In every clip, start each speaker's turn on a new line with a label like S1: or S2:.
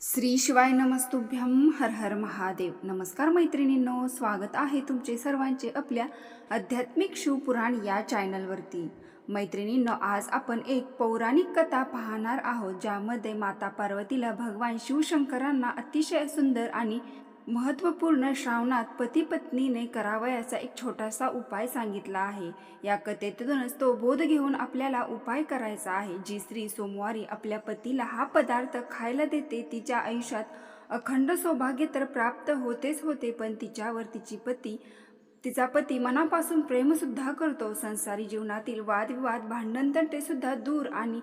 S1: श्री शिवाय नमस्तुभ्यम हर हर महादेव. नमस्कार मैत्रिणींनो स्वागत आहे तुमचे सर्वांचे आपल्या आध्यात्मिक शिवपुराण या चॅनलवरती. मैत्रिणींनो आज आपण एक पौराणिक कथा पाहणार आहोत ज्यामध्ये माता पार्वतीला भगवान शिवशंकरांना अतिशय सुंदर आणि महत्त्वपूर्ण श्रावणात पती पत्नीने करावयाचा एक छोटासा उपाय सांगितला आहे. या कथेतूनच तो बोध घेऊन आपल्याला उपाय करायचा आहे. जी स्त्री सोमवारी आपल्या पतीला हा पदार्थ खायला देते तिच्या आयुष्यात अखंड सौभाग्य तर प्राप्त होतेच होते पण तिच्यावर तिची पती तिचा पती मनापासून प्रेमसुद्धा करतो. संसारी जीवनातील वादविवाद भांडण सुद्धा दूर आणि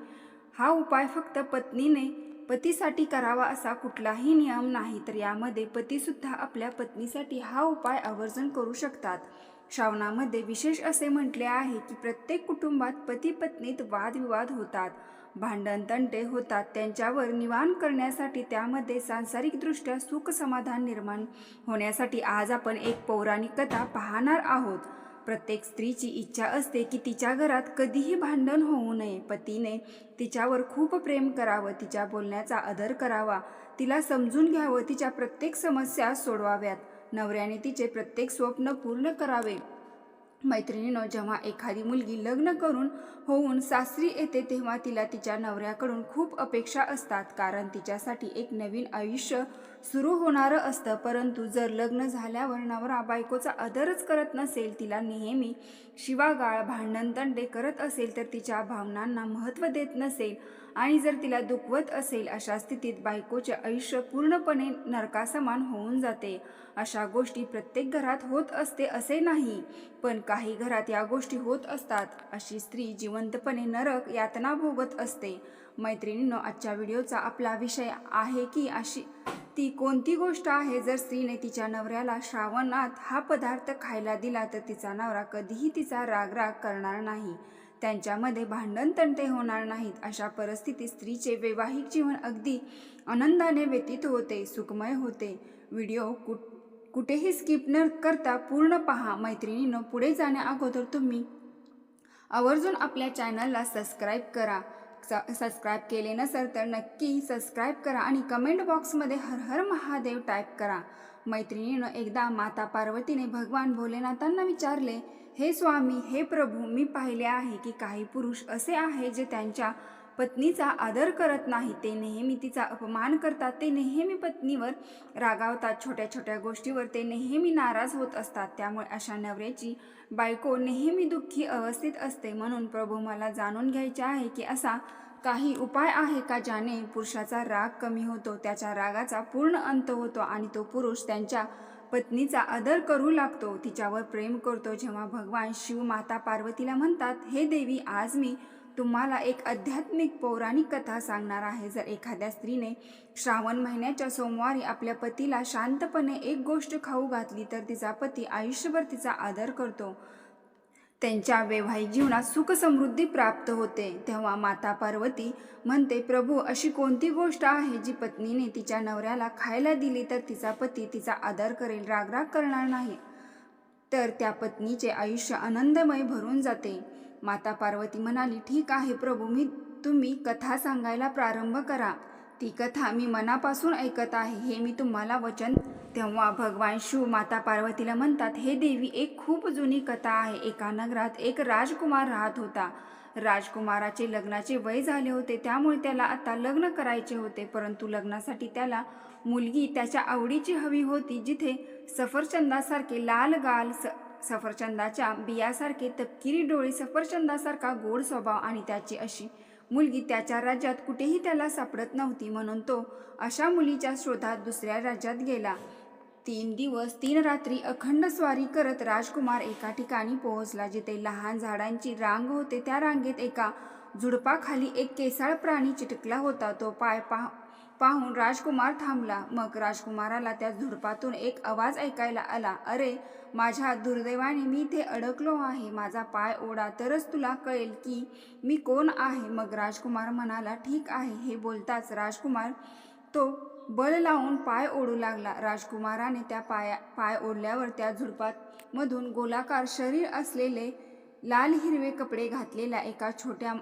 S1: हा उपाय फक्त पत्नीने पतीसाठी करावा असा कुठलाही नियम नाही तर यामध्ये पतीसुद्धा आपल्या पत्नीसाठी हा उपाय आवर्जून करू शकतात. श्रावणामध्ये विशेष असे म्हटले आहे की प्रत्येक कुटुंबात पती पत्नीत वादविवाद होतात. भांडण तंटे होतात. त्यांच्यावर निवारण करण्यासाठी त्यामध्ये सांसारिकदृष्ट्या सुख समाधान निर्माण होण्यासाठी आज आपण एक पौराणिक कथा पाहणार आहोत. प्रत्येक स्त्रीची इच्छा असते की तिच्या घरात कधीही भांडण होऊ नये. पतीने तिच्यावर खूप प्रेम करावं तिच्या बोलण्याचा आदर करावा तिला समजून घ्यावं तिच्या प्रत्येक समस्या सोडवाव्यात. नवऱ्याने तिचे प्रत्येक स्वप्न पूर्ण करावे. मैत्रिणीनं जेव्हा एखादी मुलगी लग्न करून होऊन सासरी येते तेव्हा तिला तिच्या नवऱ्याकडून खूप अपेक्षा असतात. कारण तिच्यासाठी एक नवीन आयुष्य सुरू होणारं असतं. परंतु जर लग्न झाल्यावर नवरा बायकोचा आदरच करत नसेल तिला नेहमी शिवागाळ भांडणतंडे करत असेल तर तिच्या भावनांना महत्त्व देत नसेल. आणि जर तिला दुखवत असेल अशा स्थितीत बायकोचे आयुष्य पूर्णपणे नरकासमान होऊन जाते. अशा गोष्टी प्रत्येक घरात होत असते असे नाही पण काही घरात या गोष्टी होत असतात. अशी स्त्री जिवंतपणे नरक यातना भोगत असते. मैत्रिणींनो आजच्या व्हिडिओचा आपला विषय आहे की अशी ती कोणती गोष्ट आहे? जर स्त्रीने तिच्या नवऱ्याला श्रावणात हा पदार्थ खायला दिला तर तिचा नवरा कधीही तिचा रागराग करणार नाही. त्यांच्यामध्ये भांडण तंटे होणार नाहीत. अशा परिस्थितीत स्त्रीचे वैवाहिक जीवन अगदी आनंदाने व्यतीत होते सुखमय होते. व्हिडिओ कुठ कुठेही स्किप न करता पूर्ण पहा. मैत्रिणीनं पुढे जाण्या अगोदर तुम्ही आवर्जून आपल्या चॅनलला सबस्क्राईब करा. सबस्क्राईब केले नसेल तर नक्की सबस्क्राईब करा आणि कमेंट बॉक्समध्ये हर हर महादेव टाईप करा. मैत्रिणीनं एकदा माता पार्वतीने भगवान भोलेनाथांना विचारले हे स्वामी हे प्रभू मी पाहिले आहे की काही पुरुष असे आहे जे त्यांच्या पत्नीचा आदर करत नाही. ते नेहमी तिचा अपमान करतात ते नेहमी पत्नीवर रागावतात. छोट्या छोट्या गोष्टीवर ते नेहमी नाराज होत असतात. त्यामुळे अशा नवऱ्याची बायको नेहमी दुःखी अवस्थेत असते. म्हणून प्रभू मला जाणून घ्यायचे आहे की असा काही उपाय आहे का ज्याने पुरुषाचा राग कमी होतो? त्याच्या रागाचा पूर्ण अंत होतो आणि तो पुरुष त्यांच्या पत्नीचा आदर करू लागतो. तिच्यावर प्रेम करतो. जेव्हा भगवान शिव माता पार्वतीला म्हणतात हे देवी आज मी तुम्हाला एक आध्यात्मिक पौराणिक कथा सांगणार आहे. जर एखाद्या स्त्रीने श्रावण महिन्याच्या सोमवारी आपल्या पतीला शांतपणे एक गोष्ट खाऊ घातली तर तिचा पती आयुष्यभर तिचा आदर करतो. त्यांच्या वैवाहिक जीवनात सुख समृद्धी प्राप्त होते. तेव्हा माता पार्वती म्हणते प्रभू अशी कोणती गोष्ट आहे जी पत्नीने तिच्या नवऱ्याला खायला दिली तर तिचा पती तिचा आदर करेल रागराग करणार नाही? तर त्या पत्नीचे आयुष्य आनंदमय भरून जाते. माता पार्वती म्हणाली ठीक आहे प्रभू मी तुम्ही कथा सांगायला प्रारंभ करा. ती कथा मी मनापासून ऐकत आहे. हे मी तुम्हाला वचन तेव्हा भगवान शिव माता पार्वतीला म्हणतात हे देवी एक खूप जुनी कथा आहे. एका नगरात एक राजकुमार राहत होता. राजकुमाराचे लग्नाचे वय झाले होते त्यामुळे त्याला आता लग्न करायचे होते. परंतु लग्नासाठी त्याला मुलगी त्याच्या आवडीची हवी होती जिथे सफरचंदासारखे लाल गाल स सफरचंदाच्या बियासारखे तपकिरी डोळे सफरचंदासारखा गोड स्वभाव आणि त्याची अशी मुलगी त्याच्या राज्यात कुठेही त्याला सापडत नव्हती. म्हणून तो अशा मुलीच्या शोधात दुसऱ्या राज्यात गेला. तीन दिवस तीन रात्री अखंड स्वारी करत राजकुमार एका ठिकाणी पोहोचला जिथे लहान झाडांची रांग होते. त्या रांगेत एका झुडपाखाली एक केसाळ प्राणी चिटकला होता. तो पाय पाह पाहून राजकुमार थांबला. मग राजकुमाराला त्या झुडपातून एक आवाज ऐकायला आला अरे माझ्या दुर्दैवाने मी इथे अडकलो आहे. माझा पाय ओढा तरच तुला कळेल की मी कोण आहे. मग राजकुमार म्हणाला ठीक आहे. हे बोलताच राजकुमार तो बल लावून पाय ओढू लागला. राजकुमाराने त्या पाया पाय ओढल्यावर त्या झुडपात मधून गोलाकार शरीर असलेले लाल हिरवे कपडे घातलेला एका छोट्या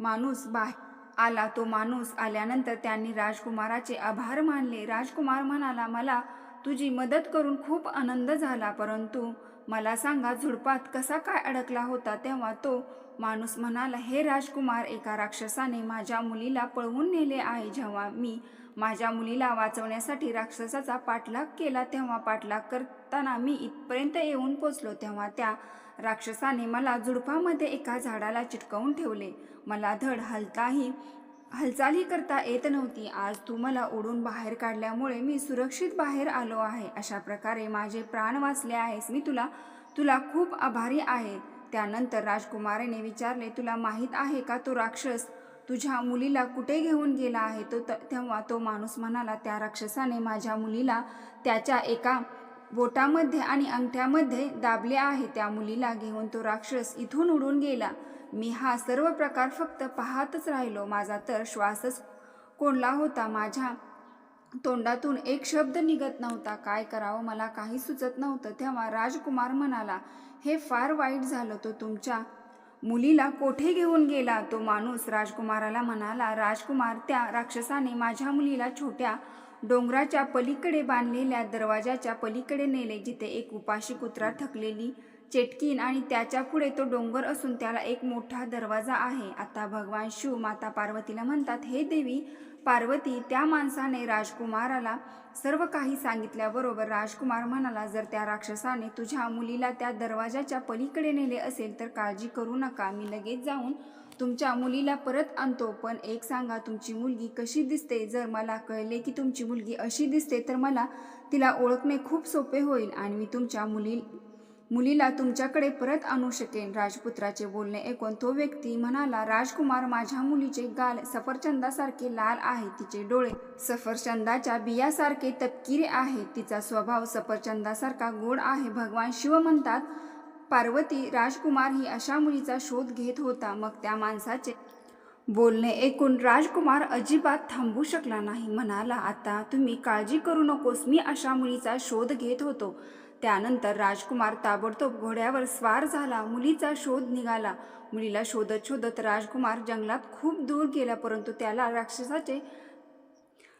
S1: माणूस बाहेर आला. तो माणूस आल्यानंतर त्यांनी राजकुमाराचे आभार मानले. राजकुमार म्हणाला मला तुझी मदत करून खूप आनंद झाला. परंतु मला सांगा झुडपात कसा काय अडकला होता? तेव्हा तो माणूस म्हणाला हे राजकुमार एका राक्षसाने माझ्या मुलीला पळवून नेले आहे. जेव्हा मी माझ्या मुलीला वाचवण्यासाठी राक्षसाचा पाठलाग केला तेव्हा पाठलाग करताना मी इथपर्यंत येऊन पोचलो. तेव्हा त्या राक्षसाने मला झुडपामध्ये एका झाडाला चिटकवून ठेवले. मला धड हलताही हालचालही करता येत नव्हती. आज तू मला ओढून बाहेर काढल्यामुळे मी सुरक्षित बाहेर आलो आहे. अशा प्रकारे माझे प्राण वाचले आहेस. मी तुला तुला खूप आभारी आहे. त्यानंतर राजकुमारीने विचारले तुला माहीत आहे का तो राक्षस तुझ्या मुलीला कुठे घेऊन गेला आहे? तो त- तेव्हा तो माणूस म्हणाला त्या राक्षसाने माझ्या मुलीला त्याच्या एका बोटामध्ये आणि अंगठ्यामध्ये दाबले आहे. त्या मुलीला घेऊन तो राक्षस इथून उडून गेला. मी हा सर्व प्रकार फक्त पाहतच राहिलो. माझा तर श्वासच कोंडला होता. माझ्या तोंडातून एक शब्द निघत नव्हता. काय करावं? मला काही सुचत नव्हतं. तेव्हा राजकुमार म्हणाला हे फार वाईट झालं. तो तुमच्या मुलीला कोठे घेऊन गेला? तो माणूस राजकुमाराला म्हणाला राजकुमार त्या राक्षसाने माझ्या मुलीला छोट्या डोंगराच्या पलीकडे बांधलेल्या दरवाजाच्या पलीकडे नेले जिथे एक उपाशी कुत्रा थकलेली चेटकीन आणि त्याच्या पुढे तो डोंगर असून त्याला एक मोठा दरवाजा आहे. आता भगवान शिव माता पार्वतीला म्हणतात हे देवी पार्वती त्या माणसाने राजकुमाराला सर्व काही सांगितल्याबरोबर राजकुमार म्हणाला जर त्या राक्षसाने तुझ्या मुलीला त्या दरवाजाच्या पलीकडे नेले असेल तर काळजी करू नका. मी लगेच जाऊन तुमच्या मुलीला परत आणतो. पण एक सांगा तुमची मुलगी कशी दिसते? जर मला कळले की तुमची मुलगी अशी दिसते तर मला तिला ओळखणे खूप सोपे होईल आणि मी तुमच्या मुली मुलीला तुमच्याकडे परत आणू शकेन. राजपुत्राचे बोलणे ऐकून तो व्यक्ती म्हणाला राजकुमार माझ्या मुलीचे गाल सफरचंदासारखे लाल आहे. तिचे डोळे सफरचंदाच्या बियासारखे तपकिरे आहे तिचा स्वभाव सफरचंदासारखा गोड आहे. भगवान शिव म्हणतात पार्वती राजकुमार ही अशा मुलीचा शोध घेत होता. मग त्या माणसाचे बोलणे ऐकून राजकुमार अजिबात थांबू शकला नाही. म्हणाला आता तुम्ही काळजी करू नकोस. मी अशा मुलीचा शोध घेत होतो. त्यानंतर राजकुमार ताबडतोब घोड्यावर स्वार झाला. मुलीचा शोध निघाला. मुलीला शोधत शोधत राजकुमार जंगलात खूप दूर गेला परंतु त्याला राक्षसाचे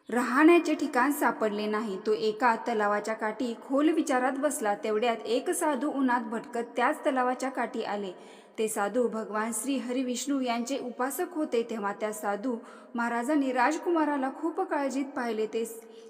S1: राहण्याचे ठिकाण सापडले नाही. तो एका तलावाच्या काठी खोल विचारात बसला. तेवढ्यात एक साधू उन्हात भटकत त्याच तलावाच्या काठी आले. ते साधू भगवान श्री हरिविष्णू यांचे उपासक होते तेव्हा त्या साधू महाराजांनी राजकुमाराला खूप काळजीत पाहिले. ते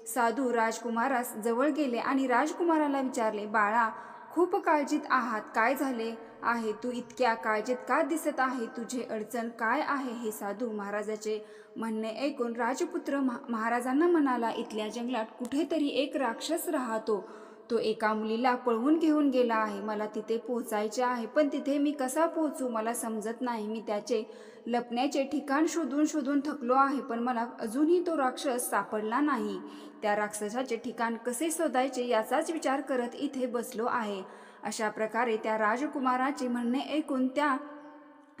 S1: साधू राजकुमारास जवळ गेले आणि राजकुमाराला विचारले बाळा खूप काळजीत आहात. काय झाले आहे? तू इतक्या काळजीत का दिसत आहे? तुझे अडचण काय आहे? हे साधू महाराजाचे म्हणणे ऐकून राजपुत्र महा- महाराजांना म्हणाला इथल्या जंगलात कुठेतरी एक राक्षस राहतो. तो एका मुलीला पळवून घेऊन गेला आहे. मला तिथे पोहोचायचे आहे पण तिथे मी कसा पोहोचू मला समजत नाही. मी त्याचे लपण्याचे ठिकाण शोधून शोधून थकलो आहे पण मला अजूनही तो राक्षस सापडला नाही. त्या राक्षसाचे ठिकाण कसे शोधायचे याचाच विचार करत इथे बसलो आहे. अशा प्रकारे त्या राजकुमाराचे म्हणणे ऐकून त्या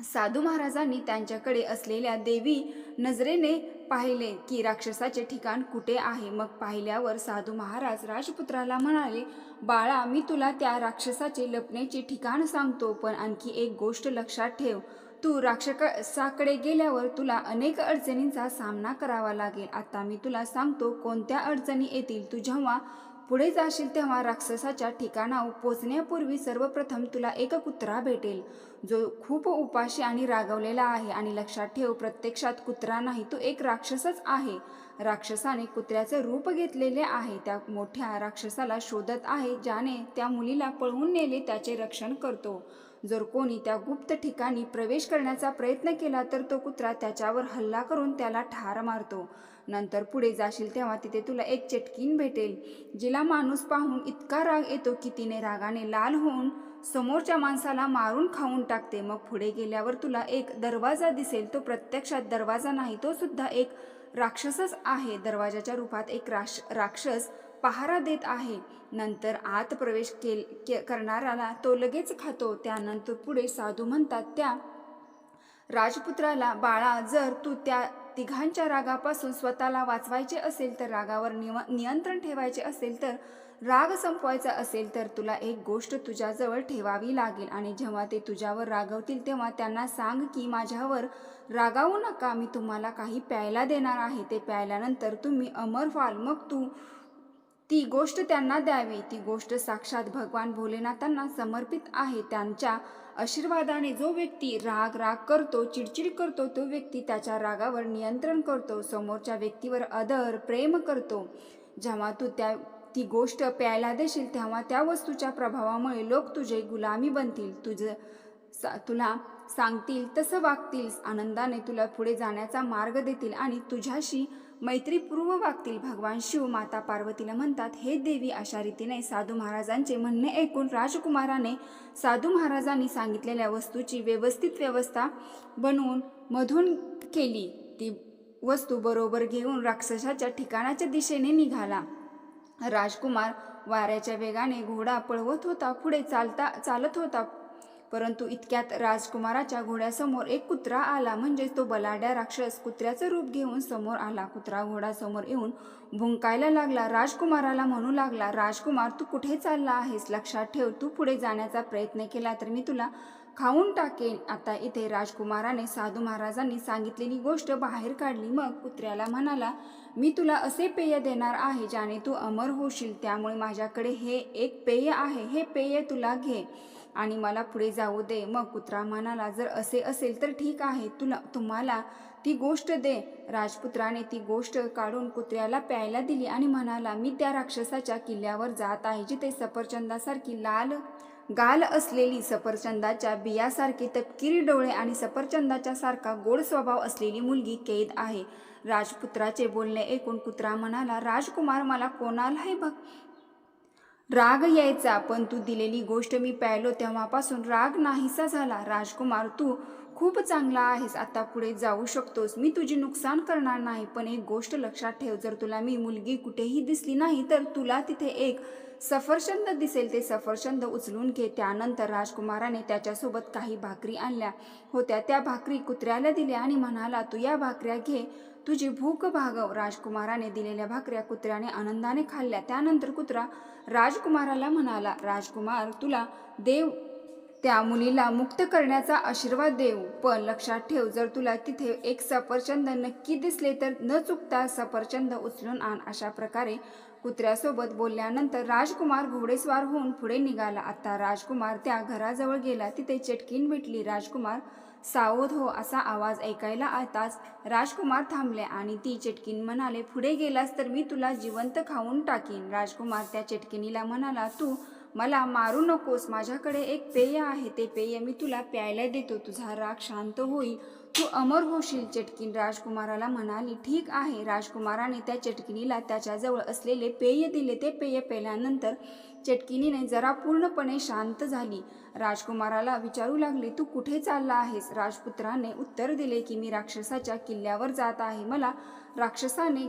S1: साधू महाराजांनी त्यांच्याकडे असलेल्या देवी नजरेने पाहिले की राक्षसाचे ठिकाण कुठे आहे? मग पाहिल्यावर साधू महाराज राजपुत्राला म्हणाले बाळा मी तुला त्या राक्षसाचे लपण्याचे ठिकाण सांगतो पण आणखी एक गोष्ट लक्षात ठेव. तू राक्षसाकडे गेल्यावर तुला अनेक अडचणींचा सामना करावा लागेल. आता मी तुला सांगतो कोणत्या अडचणी येतील तू जेव्हा पुढे जाशील तेव्हा राक्षसाच्या ठिकाणावर पोचण्यापूर्वी सर्वप्रथम तुला एक कुत्रा भेटेल. जो खूप उपाशी आणि रागवलेला आहे आणि लक्षात ठेव प्रत्यक्षात कुत्रा नाही तो एक राक्षसच आहे. राक्षसाने कुत्र्याचे रूप घेतलेले आहे. त्या मोठ्या राक्षसाला शोधत आहे ज्याने त्या मुलीला पळवून नेले त्याचे रक्षण करतो. जर कोणी त्या गुप्त ठिकाणी प्रवेश करण्याचा प्रयत्न केला तर तो कुत्रा त्याच्यावर हल्ला करून त्याला ठार मारतो. नंतर पुढे जाशील तेव्हा तिथे तुला एक चटकीन भेटेल. जिला माणूस पाहून इतका राग येतो की तिने रागाने लाल होऊन समोरच्या माणसाला मारून खाऊन टाकते. मग पुढे गेल्यावर तुला एक दरवाजा दिसेल. तो प्रत्यक्षात दरवाजा नाही तो सुद्धा एक राक्षसच आहे. दरवाजाच्या रूपात एक राक्ष राक्षस पहारा देत आहे. नंतर आत प्रवेश केल के करणाऱ्याला तो लगेच खातो. त्यानंतर पुढे साधू म्हणतात त्या राजपुत्राला बाळा जर तू त्या तिघांच्या रागापासून स्वतःला वाचवायचे असेल तर रागावर निव नियंत्रण ठेवायचे असेल तर राग संपवायचा असेल तर तुला एक गोष्ट तुझ्याजवळ ठेवावी लागेल. आणि जेव्हा ते तुझ्यावर रागवतील तेव्हा त्यांना सांग की माझ्यावर रागावू नका. मी तुम्हाला काही प्यायला देणार आहे. ते प्यायल्यानंतर तुम्ही अमर व्हाल. मग तू ती गोष्ट त्यांना द्यावी ती गोष्ट साक्षात भगवान भोलेनाथांना समर्पित आहे. त्यांच्या आशीर्वादाने जो व्यक्ती राग राग करतो चिडचिड करतो तो व्यक्ती त्याच्या रागावर नियंत्रण करतो समोरच्या व्यक्तीवर आदर प्रेम करतो. जेव्हा तू त्या ती गोष्ट प्यायला देशील तेव्हा त्या वस्तूच्या प्रभावामुळे लोक तुझे गुलामी बनतील. तुझं सा तुला सांगतील तसं वागतील. आनंदाने तुला पुढे जाण्याचा मार्ग देतील आणि तुझ्याशी मैत्रीपूर्व वागतील भगवान शिव. माता पार्वतीला म्हणतात हे देवी अशा रीतीने साधू महाराजांचे म्हणणे ऐकून राजकुमाराने साधू महाराजांनी सांगितलेल्या वस्तूची व्यवस्थित व्यवस्था बनवून मधून केली. ती वस्तू बरोबर घेऊन राक्षसाच्या ठिकाणाच्या दिशेने निघाला. राजकुमार वाऱ्याच्या वेगाने घोडा पळवत होता पुढे चालता चालत होता. परंतु इतक्यात राजकुमाराच्या घोड्यासमोर एक कुत्रा आला. म्हणजेच तो बलाढ्या राक्षस कुत्र्याचं रूप घेऊन समोर आला. कुत्रा घोडासमोर येऊन भुंकायला लागला. राजकुमाराला म्हणू लागला राजकुमार तू कुठे चालला आहेस? लक्षात ठेव तू पुढे जाण्याचा प्रयत्न केला तर मी तुला खाऊन टाकेन. आता इथे राजकुमाराने साधू महाराजांनी सांगितलेली गोष्ट बाहेर काढली. मग कुत्र्याला म्हणाला मी तुला असे पेय देणार आहे ज्याने तू अमर होशील. त्यामुळे माझ्याकडे हे एक पेय आहे. हे पेय तुला घे. आणि मला पुढे जाऊ दे. मग कुत्रा म्हणाला जर असे असेल तर ठीक आहे. तुला तुम्हाला ती गोष्ट दे. राजपुत्राने ती गोष्ट काढून कुत्र्याला प्यायला दिली आणि म्हणाला मी त्या राक्षसाच्या किल्ल्यावर जात आहे जिथे सफरचंदासारखी लाल गाल असलेली सफरचंदाच्या बियासारखी तपकिरी डोळे आणि सफरचंदाच्या सारखा गोड स्वभाव असलेली मुलगी कैद आहे. राजपुत्राचे बोलणे ऐकून कुत्रा म्हणाला राजकुमार मला कोणालाही बघ. राग यायचा पण तू दिलेली गोष्ट मी प्यायलो तेव्हापासून राग नाहीसा झाला. राजकुमार तू खूप चांगला आहेस आता पुढे जाऊ शकतोस. मी तुझी नुकसान करणार नाही पण एक गोष्ट लक्षात ठेव जर तुला मी मुलगी कुठेही दिसली नाही तर तुला तिथे एक सफरचंद दिसेल. ते सफरचंद उचलून घे. त्यानंतर राजकुमाराने त्याच्यासोबत काही भाकरी आणल्या होत्या. त्या भाकरी कुत्र्याला दिल्या आणि म्हणाला तू या भाकऱ्या घे. तुझी भूक भागव. राजकुमाराने दिलेल्या भाकऱ्या कुत्र्याने आनंदाने खाल्ल्या. त्यानंतर कुत्रा राजकुमाराला म्हणाला राजकुमार तुला देव त्या मुलीला मुक्त करण्याचा आशीर्वाद देऊ. पण लक्षात ठेव जर तुला तिथे एक सफरचंद नक्की दिसले तर न चुकता सफरचंद उचलून आण. अशा प्रकारे कुत्र्यासोबत बोलल्यानंतर राजकुमार घोडेस्वार होऊन पुढे निघाला. आता राजकुमार त्या घराजवळ गेला. तिथे चटकीन भेटली. राजकुमार सावध हो असा आवाज ऐकायला आताच राजकुमार थांबले आणि ती चेटकीन म्हणाले पुढे गेलास तर मी तुला जिवंत खाऊन टाकीन. राजकुमार त्या चेटकिनीला म्हणाला तू मला मारू नकोस. माझ्याकडे एक पेय आहे. ते पेय मी तुला प्यायला देतो. तुझा राग शांत होईल. तू अमर होशील चेटकीन राजकुमाराला म्हणाली ठीक आहे. राजकुमाराने त्या चेटकिनीला त्याच्याजवळ असलेले पेय दिले. ते पेय पेल्यानंतर चेटकिनीने जरा पूर्णपणे शांत झाली. राजकुमाराला विचारू लागले तू कुठे चालला आहेस? राजपुत्राने उत्तर दिले की मी राक्षसाच्या किल्ल्यावर जात आहे. मला राक्षसाने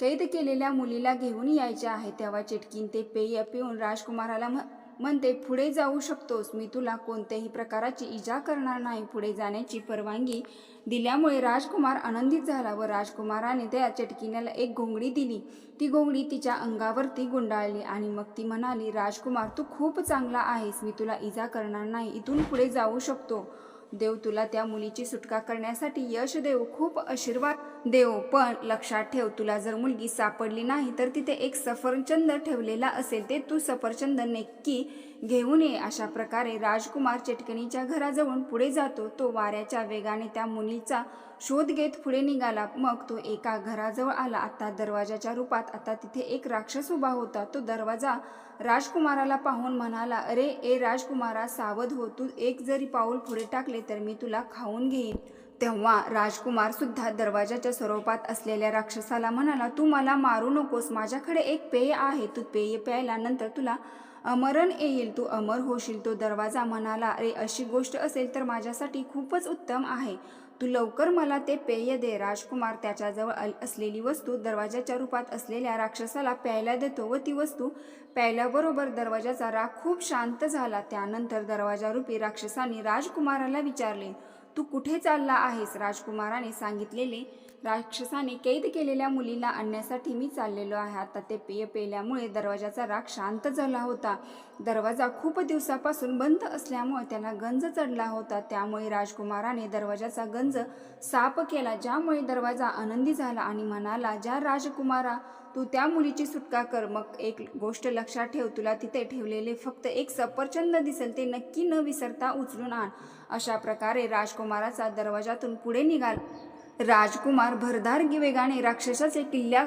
S1: कैद केलेल्या मुलीला घेऊन यायचे आहे. तेव्हा चेटकीन ते पेय पिऊन राजकुमाराला म्ह- म्हणते पुढे जाऊ शकतोस. मी तुला कोणत्याही प्रकाराची इजा करणार नाही. पुढे जाण्याची परवानगी दिल्यामुळे राजकुमार आनंदित झाला व राजकुमाराने त्या चटकिन्याला एक घोंगडी दिली. ती घोंगडी तिच्या अंगावरती गुंडाळली आणि मग ती म्हणाली राजकुमार तू खूप चांगला आहेस. मी तुला इजा करणार नाही. इथून पुढे जाऊ शकतो. देव तुला त्या मुलीची सुटका करण्यासाठी यश देव खूप आशीर्वाद देव. पण लक्षात ठेव तुला जर मुलगी सापडली नाही तर तिथे एक सफरचंद ठेवलेला असेल. ते तू सफरचंद नक्की घेऊन ये. अशा प्रकारे राजकुमार चेटकणीच्या घराजवळून पुढे जातो. तो वाऱ्याच्या वेगाने त्या मुलीचा शोध घेत पुढे निघाला. मग तो एका घराजवळ आला. आता दरवाजाच्या रूपात आता तिथे एक राक्षस उभा होता. तो दरवाजा राजकुमाराला पाहून म्हणाला अरे ए राजकुमारा सावध हो तू एक जरी पाऊल पुढे टाकले तर मी तुला खाऊन घेईन. तेव्हा राजकुमार सुद्धा दरवाजाच्या स्वरूपात असलेल्या राक्षसाला म्हणाला तू मला मारू नकोस माझ्याकडे एक पेय आहे तू पेय प्यायला नंतर तुला अमरण येईल तू अमर होशील. तो दरवाजा म्हणाला अरे अशी गोष्ट असेल तर माझ्यासाठी खूपच उत्तम आहे. तू लवकर मला ते पेय दे. राजकुमार त्याच्याजवळ असलेली वस्तू दरवाजाच्या रूपात असलेल्या राक्षसाला प्यायला देतो व ती वस्तू प्यायल्याबरोबर दरवाजाचा राग खूप शांत झाला. त्यानंतर दरवाजारूपी राक्षसाने राजकुमाराला विचारले तू कुठे चालला आहेस? राजकुमाराने सांगितलेले राक्षसाने कैद केलेल्या मुलीला आणण्यासाठी मी चाललेलो आहे. आता ते पेय पेल्यामुळे दरवाजाचा राग शांत झाला होता. दरवाजा खूप दिवसापासून बंद असल्यामुळे त्याला गंज चढला होता. त्यामुळे राजकुमाराने दरवाजाचा गंज साफ केला ज्यामुळे दरवाजा आनंदी झाला आणि म्हणाला ज्या राजकुमारा तू त्या मुलीची सुटका कर. मग एक गोष्ट लक्षात ठेव तुला तिथे ठेवलेले फक्त एक सफरचंद दिसेल ते नक्की न विसरता उचलून आण. अशा प्रकारे राजकुमाराचा दरवाजातून पुढे निघाला. राजकुमार भरधार वेगाने राक्षसाचे किल्ल्या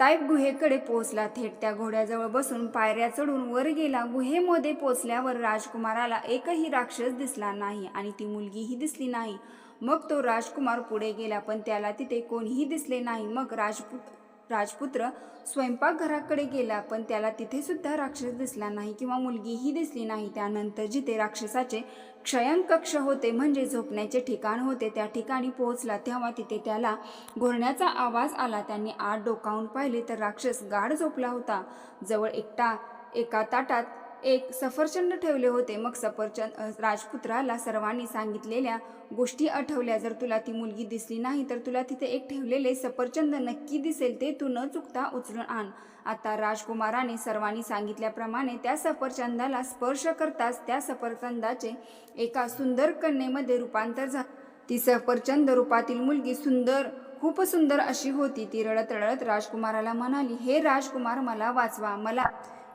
S1: टाईप गुहेकडे पोहोचला. थेट त्या घोड्याजवळ बसून पायऱ्या चढून वर गेला. गुहेमध्ये पोचल्यावर राजकुमाराला एकही राक्षस दिसला नाही आणि ती मुलगीही दिसली नाही. मग तो राजकुमार पुढे गेला पण त्याला तिथे कोणीही दिसले नाही. मग राजपूत राजपुत्र स्वयंपाकघराकडे गेला पण त्याला तिथे सुद्धा राक्षस दिसला नाही किंवा मुलगीही दिसली नाही. त्यानंतर जिथे राक्षसाचे क्षयंकक्ष होते म्हणजे झोपण्याचे ठिकाण होते त्या ठिकाणी पोहोचला. तेव्हा तिथे त्याला घोरण्याचा आवाज आला. त्यांनी आत डोकावून पाहिले तर राक्षस गाढ झोपला होता. जवळ एकटा एका ताटात एक सफरचंद ठेवले होते. मग सफरचंद राजपुत्राला सर्वांनी सांगितलेल्या गोष्टी आठवल्या. जर तुला ती मुलगी दिसली नाही तर तुला तिथे एक ठेवलेले सफरचंद नक्की दिसेल. ते तू न चुकता उचलून आण. आता राजकुमाराने सर्वांनी सांगितल्याप्रमाणे त्या सफरचंदाला स्पर्श करताच त्या सफरचंदाचे एका सुंदर कन्येमध्ये रूपांतर झाले ती सफरचंद रूपातील मुलगी सुंदर खूप सुंदर अशी होती. ती रडत रडत राजकुमाराला म्हणाली हे राजकुमार मला वाचवा. मला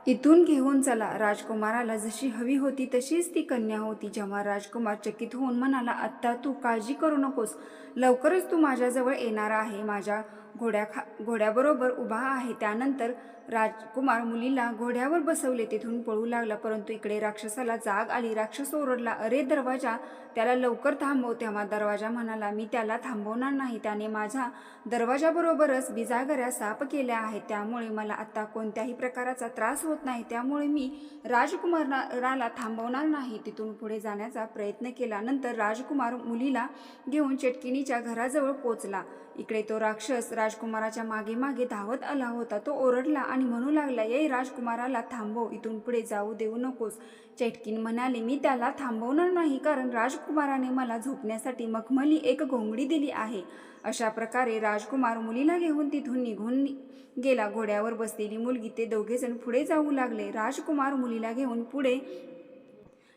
S1: इथून घेऊन चला. राजकुमाराला जशी हवी होती तशीच ती कन्या होती. जेव्हा राजकुमार चकित होऊन म्हणाला आत्ता तू काळजी करू नकोस. लवकरच तू माझ्याजवळ येणार आहे. माझ्या घोड्या खा घोड्याबरोबर उभा आहे. त्यानंतर राजकुमार मुलीला घोड्यावर बसवले तिथून पळू लागला परंतु इकडे राक्षसाला जाग आली. राक्षस ओरडला अरे दरवाजा त्याला लवकर थांबव. तेव्हा दरवाजा म्हणाला मी त्याला थांबवणार नाही. त्याने माझ्या दरवाजाबरोबरच बिजागऱ्या साप केल्या आहेत. त्यामुळे मला आत्ता कोणत्याही प्रकाराचा त्रास होत नाही. त्यामुळे मी राजकुमाराला थांबवणार नाही. तिथून पुढे जाण्याचा प्रयत्न केला. नंतर राजकुमार मुलीला घेऊन चेटकिनीच्या घराजवळ पोचला. इकडे तो राक्षस राजकुमाराच्या मागे मागे धावत आला होता. तो ओरडला आणि म्हणू लागला ये राजकुमाराला थांबव इथून पुढे जाऊ देऊ नकोस. चेटकीन म्हणाले मी त्याला थांबवणार नाही कारण राजकुमाराने मला झोपण्यासाठी मखमली एक घोंगडी दिली आहे. अशा प्रकारे राजकुमार मुलीला घेऊन तिथून निघून गेला. घोड्यावर बसलेली मुलगी ते दोघेजण पुढे जाऊ लागले. राजकुमार मुलीला घेऊन पुढे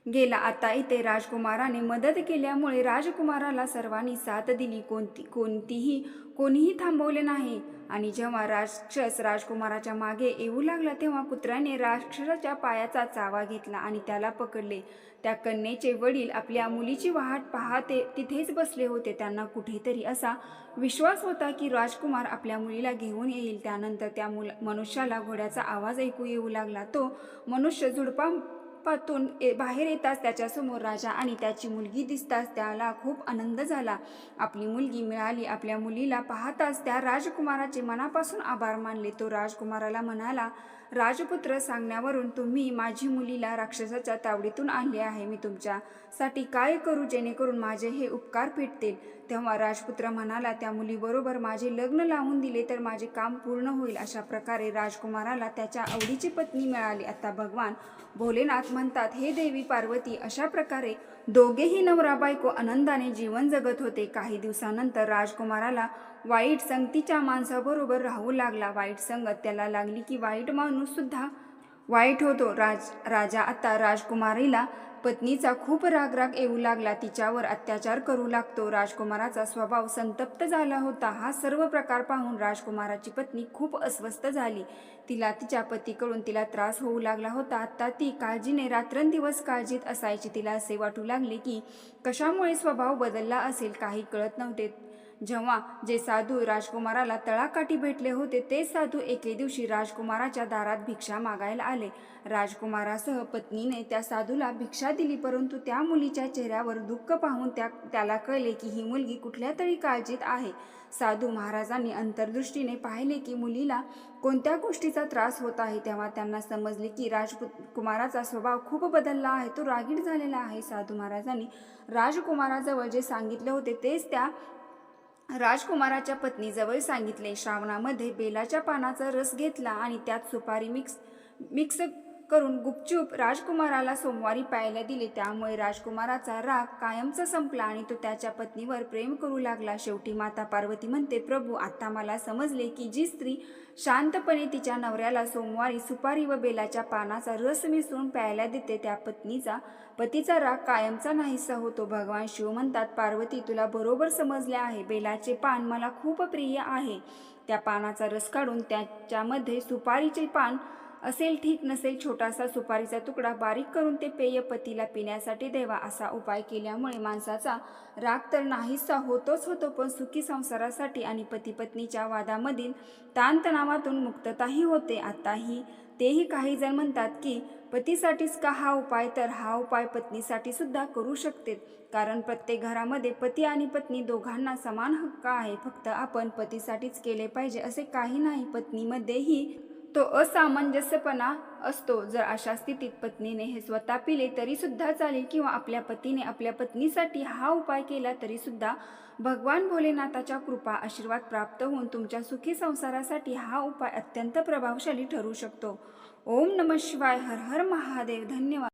S1: गेला. आता इथे राजकुमाराने मदत केल्यामुळे राजकुमाराला सर्वांनी साथ दिली. कोणती कोणतीही कोणीही थांबवले नाही. आणि जेव्हा राक्षस राजकुमाराच्या मागे येऊ लागला तेव्हा कुत्र्याने राक्षसाच्या पायाचा चावा घेतला आणि त्याला पकडले. त्या कन्येचे वडील आपल्या मुलीची वाहट पाहते तिथेच बसले होते. त्यांना कुठेतरी असा विश्वास होता की राजकुमार आपल्या मुलीला घेऊन येईल. त्यानंतर त्या मुला मनुष्याला घोड्याचा आवाज ऐकू येऊ लागला. तो मनुष्य झुडपा पातून ए- बाहेर येताच त्याच्यासमोर राजा आणि त्याची मुलगी दिसताच त्याला खूप आनंद झाला. आपली मुलगी मिळाली आपल्या मुलीला पाहताच त्या राजकुमाराचे मनापासून आभार मानले. तो राजकुमाराला म्हणाला राजपुत्र सांगण्यावरून तुम्ही माझी मुलीला राक्षसाच्या तावडीतून आणले आहे. मी तुमच्यासाठी काय करू जेणेकरून माझे हे उपकार फिटतील तेव्हा राजपुत्र म्हणाला त्या मुलीबरोबर माझे लग्न लावून दिले तर माझे काम पूर्ण होईल. अशा प्रकारे राजकुमाराला त्याच्या आवडीची पत्नी मिळाली. आता भगवान भोलेनाथ म्हणतात हे देवी पार्वती अशा प्रकारे दोघेही नवरा बायको आनंदाने जीवन जगत होते. काही दिवसानंतर राजकुमाराला वाईट संगतीच्या माणसाबरोबर राहू लागला. वाईट संगत त्याला लागली की वाईट माणूस सुद्धा वाईट होतो. राज राजा आता राजकुमारीला पत्नीचा खूप रागराग येऊ लागला. तिच्यावर अत्याचार करू लागतो. राजकुमाराचा स्वभाव संतप्त झाला होता. हा सर्व प्रकार पाहून राजकुमाराची पत्नी खूप अस्वस्थ झाली. तिला तिच्या पतीकडून तिला त्रास होऊ लागला होता. आता ती काळजीने रात्रंदिवस काळजीत असायची. तिला असे वाटू लागले की कशामुळे स्वभाव बदलला असेल? काही कळत नव्हते. जेव्हा जे साधू राजकुमाराला तळाकाठी भेटले होते ते साधू एके दिवशी राजकुमाराच्या दारात भिक्षा मागायला आले. राजकुमारासह पत्नीने त्या साधूला भिक्षा दिली परंतु त्या मुलीच्या चेहऱ्यावर दुःख पाहून त्या त्याला कळले की ही मुलगी कुठल्या तरी काळजीत आहे. साधू महाराजांनी अंतर्दृष्टीने पाहिले की मुलीला कोणत्या गोष्टीचा त्रास होत आहे तेव्हा त्यांना समजले की राजकुमाराचा स्वभाव खूप बदलला आहे तो रागीट झालेला आहे. साधू महाराजांनी राजकुमाराजवळ जे सांगितले होते तेच त्या राजकुमाराच्या पत्नीजवळ सांगितले श्रावणामध्ये बेलाच्या पानाचा रस घेतला आणि त्यात सुपारी मिक्स मिक्स करून गुपचूप राजकुमाराला सोमवारी प्यायला दिले. त्यामुळे राजकुमाराचा राग कायमचा संपला आणि तो त्याच्या पत्नीवर प्रेम करू लागला. शेवटी माता पार्वती म्हणते प्रभू आता मला समजले की जी स्त्री शांतपणे तिच्या नवऱ्याला सोमवारी सुपारी व बेलाच्या पानाचा रस मिसळून प्यायला देते त्या पत्नीचा पतीचा राग कायमचा नाहीसा होतो. भगवान शिव म्हणतात पार्वती तुला बरोबर समजले आहे. बेलाचे पान मला खूप प्रिय आहे. त्या पानाचा रस काढून त्याच्यामध्ये सुपारीचे पान असेल ठीक नसेल छोटासा सुपारीचा तुकडा बारीक करून ते पेय पतीला पिण्यासाठी द्यावा असा उपाय केल्यामुळे माणसाचा राग तर नाहीसा होतोच होतो पण सुखी संसारासाठी आणि पतीपत्नीच्या वादामधील ताणतणावातून मुक्तताही होते. आताही तेही काही जण म्हणतात की पतीसाठीच का हा उपाय? तर हा उपाय पत्नीसाठी सुद्धा करू शकते कारण प्रत्येक घरामध्ये पती आणि पत्नी दोघांना समान हक्क आहे. फक्त आपण पतीसाठीच केले पाहिजे असे काही नाही. पत्नीमध्येही तो असामंजस्यपणा असतो. जर अशा स्थितीत पत्नीने हे स्वतः पिले तरी सुद्धा चालेल किंवा आपल्या पतीने आपल्या पत्नीसाठी हा उपाय केला तरी सुद्धा भगवान भोलेनाथाच्या कृपा आशीर्वाद प्राप्त होऊन तुमच्या सुखी संसारासाठी हा उपाय अत्यंत प्रभावशाली ठरू शकतो. ओम नम शिवाय. हर हर महादेव. धन्यवाद.